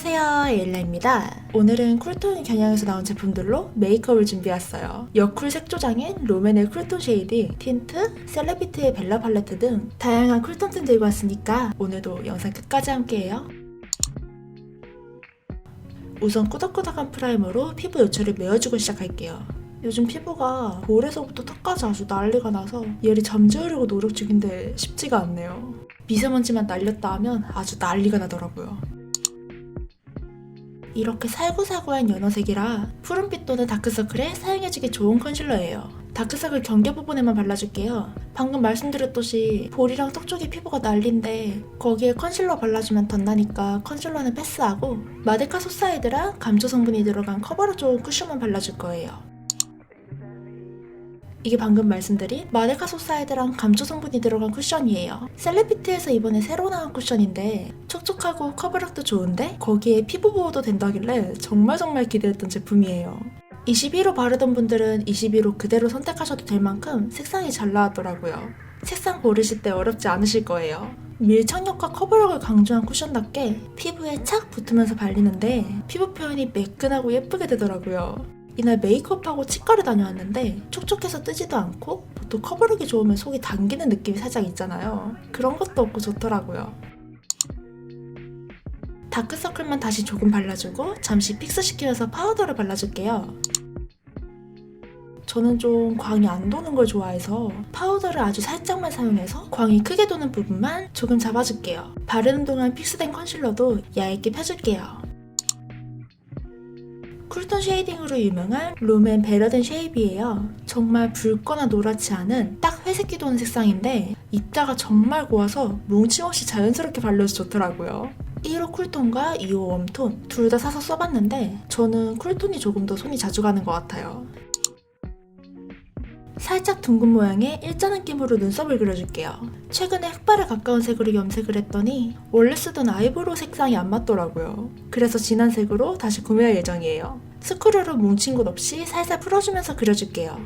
안녕하세요 에일라입니다. 오늘은 쿨톤 겨냥에서 나온 제품들로 메이크업을 준비했어요. 여쿨 색조장인 롬앤의 쿨톤 쉐이드, 틴트, 셀레비트의 벨라 팔레트 등 다양한 쿨톤 들고 왔으니까 오늘도 영상 끝까지 함께해요. 우선 꾸덕꾸덕한 프라이머로 피부 요철을 메워주고 시작할게요. 요즘 피부가 볼에서부터 턱까지 아주 난리가 나서 얘를 잠재우려고 노력 중인데 쉽지가 않네요. 미세먼지만 날렸다 하면 아주 난리가 나더라고요 이렇게 살구살구한 연어색이라 푸른빛 또는 다크서클에 사용해주기 좋은 컨실러예요. 다크서클 경계 부분에만 발라줄게요. 방금 말씀드렸듯이 볼이랑 턱 쪽에 피부가 난린데 거기에 컨실러 발라주면 덧나니까 컨실러는 패스하고 마데카 소사이드랑 감초 성분이 들어간 커버력 좋은 쿠션만 발라줄 거예요. 이게 방금 말씀드린 마데카 소사이드랑 감초 성분이 들어간 쿠션이에요. 셀레피트에서 이번에 새로 나온 쿠션인데 촉촉하고 커버력도 좋은데 거기에 피부 보호도 된다길래 정말 정말 기대했던 제품이에요. 21호 바르던 분들은 21호 그대로 선택하셔도 될 만큼 색상이 잘 나왔더라고요. 색상 고르실 때 어렵지 않으실 거예요. 밀착력과 커버력을 강조한 쿠션답게 피부에 착 붙으면서 발리는데 피부 표현이 매끈하고 예쁘게 되더라고요. 이날 메이크업하고 치과를 다녀왔는데 촉촉해서 뜨지도 않고 보통 커버력이 좋으면 속이 당기는 느낌이 살짝 있잖아요. 그런 것도 없고 좋더라고요. 다크서클만 다시 조금 발라주고 잠시 픽스시키면서 파우더를 발라줄게요. 저는 좀 광이 안 도는 걸 좋아해서 파우더를 아주 살짝만 사용해서 광이 크게 도는 부분만 조금 잡아줄게요. 바르는 동안 픽스된 컨실러도 얇게 펴줄게요. 쿨톤 쉐이딩으로 유명한 롬앤 베러든 쉐입이에요. 정말 붉거나 노랗지 않은 딱 회색기 도는 색상인데 입자가 정말 고와서 뭉침 없이 자연스럽게 발려서 좋더라고요. 1호 쿨톤과 2호 웜톤 둘 다 사서 써봤는데 저는 쿨톤이 조금 더 손이 자주 가는 것 같아요. 살짝 둥근 모양의 일자 느낌으로 눈썹을 그려줄게요. 최근에 흑발에 가까운 색으로 염색을 했더니 원래 쓰던 아이브로우 색상이 안 맞더라고요. 그래서 진한 색으로 다시 구매할 예정이에요. 스크류로 뭉친 곳 없이 살살 풀어주면서 그려줄게요.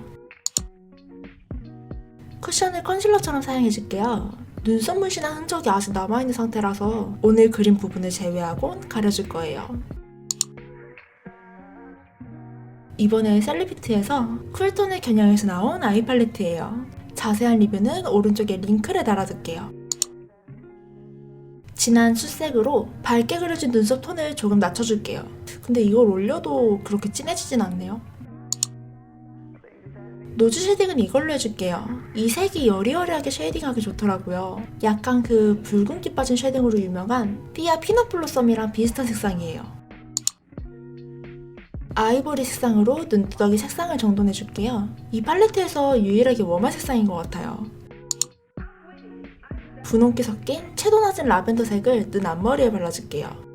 쿠션을 컨실러처럼 사용해줄게요. 눈썹 문신한 흔적이 아직 남아있는 상태라서 오늘 그린 부분을 제외하고 가려줄 거예요. 이번에 셀리피트에서 쿨톤을 겨냥해서 나온 아이 팔레트예요. 자세한 리뷰는 오른쪽에 링크를 달아둘게요. 진한 수색으로 밝게 그려진 눈썹 톤을 조금 낮춰줄게요. 근데 이걸 올려도 그렇게 진해지진 않네요. 노즈 쉐딩은 이걸로 해줄게요. 이 색이 여리여리하게 쉐이딩하기 좋더라고요. 약간 그 붉은기 빠진 쉐딩으로 유명한 삐아 피넛 블로썸이랑 비슷한 색상이에요. 아이보리 색상으로 눈두덩이 색상을 정돈해줄게요. 이 팔레트에서 유일하게 웜한 색상인 것 같아요. 분홍기 섞인 채도 낮은 라벤더 색을 눈 앞머리에 발라줄게요.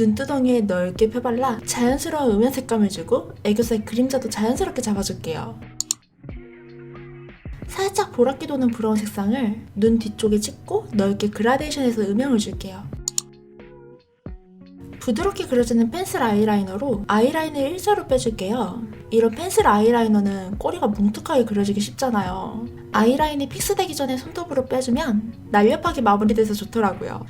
눈두덩이에 넓게 펴발라 자연스러운 음연 색감을 주고 애교살 그림자도 자연스럽게 잡아줄게요. 살짝 보랏기 도는 브라운 색상을 눈 뒤쪽에 찍고 넓게 그라데이션해서 음영을 줄게요. 부드럽게 그려지는 펜슬 아이라이너로 아이라인을 일자로 빼줄게요. 이런 펜슬 아이라이너는 꼬리가 뭉툭하게 그려지기 쉽잖아요. 아이라인이 픽스되기 전에 손톱으로 빼주면 날렵하게 마무리돼서 좋더라고요.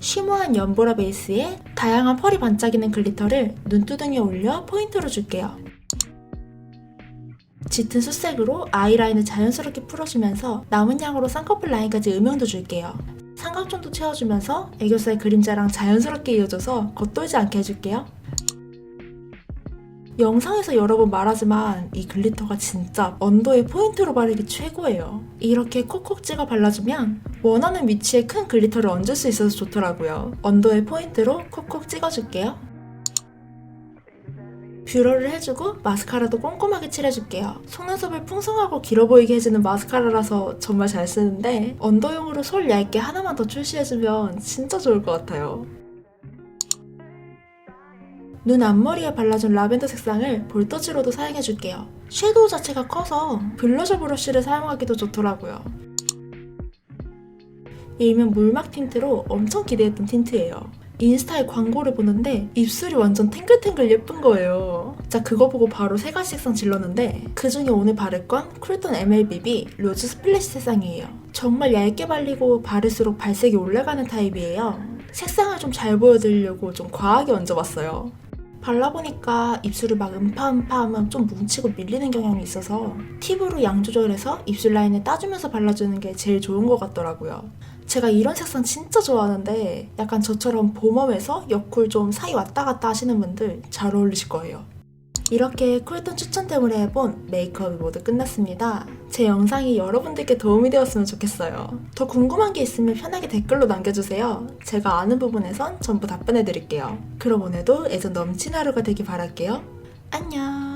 쉬머한 연보라 베이스에 다양한 펄이 반짝이는 글리터를 눈두덩이에 올려 포인트로 줄게요. 짙은 수색으로 아이라인을 자연스럽게 풀어주면서 남은 양으로 쌍꺼풀 라인까지 음영도 줄게요. 삼각존도 채워주면서 애교살 그림자랑 자연스럽게 이어져서 겉돌지 않게 해줄게요. 영상에서 여러 번 말하지만 이 글리터가 진짜 언더에 포인트로 바르기 최고예요. 이렇게 콕콕 찍어 발라주면 원하는 위치에 큰 글리터를 얹을 수 있어서 좋더라고요. 언더에 포인트로 콕콕 찍어줄게요. 뷰러를 해주고 마스카라도 꼼꼼하게 칠해줄게요. 속눈썹을 풍성하고 길어 보이게 해주는 마스카라라서 정말 잘 쓰는데 언더용으로 솔 얇게 하나만 더 출시해주면 진짜 좋을 것 같아요. 눈 앞머리에 발라준 라벤더 색상을 볼터치로도 사용해줄게요. 섀도우 자체가 커서 블러셔 브러쉬를 사용하기도 좋더라고요. 일명 물막 틴트로 엄청 기대했던 틴트예요. 인스타에 광고를 보는데 입술이 완전 탱글탱글 예쁜 거예요. 자 그거 보고 바로 세 가지 색상 질렀는데 그 중에 오늘 바를 건 쿨톤 MLBB 로즈 스플래시 색상이에요. 정말 얇게 발리고 바를수록 발색이 올라가는 타입이에요. 색상을 좀 잘 보여드리려고 좀 과하게 얹어봤어요. 발라보니까 입술을 막 음파음파하면 좀 뭉치고 밀리는 경향이 있어서 팁으로 양 조절해서 입술 라인을 따주면서 발라주는 게 제일 좋은 것 같더라고요. 제가 이런 색상 진짜 좋아하는데 약간 저처럼 봄웜에서 옆쿨 좀 사이 왔다 갔다 하시는 분들 잘 어울리실 거예요. 이렇게 쿨톤 추천템을 해본 메이크업이 모두 끝났습니다. 제 영상이 여러분들께 도움이 되었으면 좋겠어요. 더 궁금한 게 있으면 편하게 댓글로 남겨주세요. 제가 아는 부분에선 전부 답변해드릴게요. 그럼 오늘도 애정 넘치는 하루가 되길 바랄게요. 안녕!